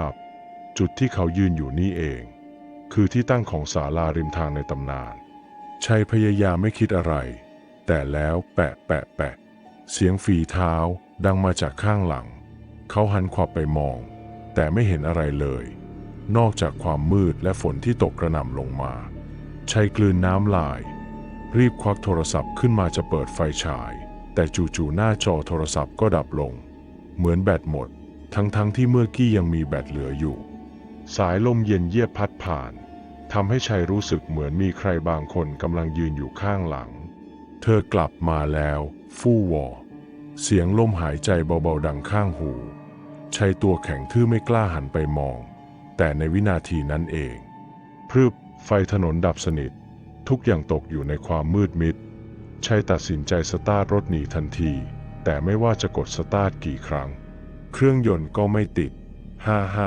าพ จุดที่เขายืนอยู่นี่เอง คือที่ตั้งของศาลาริมทางในตำนาน ชัยพยายามไม่คิดอะไร แต่แล้วแปะแปะแปะ เสียงฝีเท้าดังมาจากข้างหลัง เขาหันขวับไปมอง แต่ไม่เห็นอะไรเลย นอกจากความมืดและฝนที่ตกกระหน่ำลงมาชัยกลืนน้ำลาย รีบควักโทรศัพท์ขึ้นมาจะเปิดไฟฉาย แต่จู่ๆหน้าจอโทรศัพท์ก็ดับลง เหมือนแบตหมด ทั้งๆที่เมื่อกี้ยังมีแบตเหลืออยู่ สายลมเย็นเยียบพัดผ่านทำให้ชัยรู้สึกเหมือนมีใครบางคนกำลังยืนอยู่ข้างหลัง เธอกลับมาแล้ว ฟู่วอ เสียงลมหายใจเบาๆดังข้างหูชัยตัวแข็งทื่อไม่กล้าหันไปมอง แต่ในวินาทีนั้นเอง พรึบไฟถนนดับสนิท ทุกอย่างตกอยู่ในความมืดมิดชัยตัดสินใจสตาร์ทรถหนีทันที แต่ไม่ว่าจะกดสตาร์ทกี่ครั้ง เครื่องยนต์ก็ไม่ติด ฮ่าฮ่า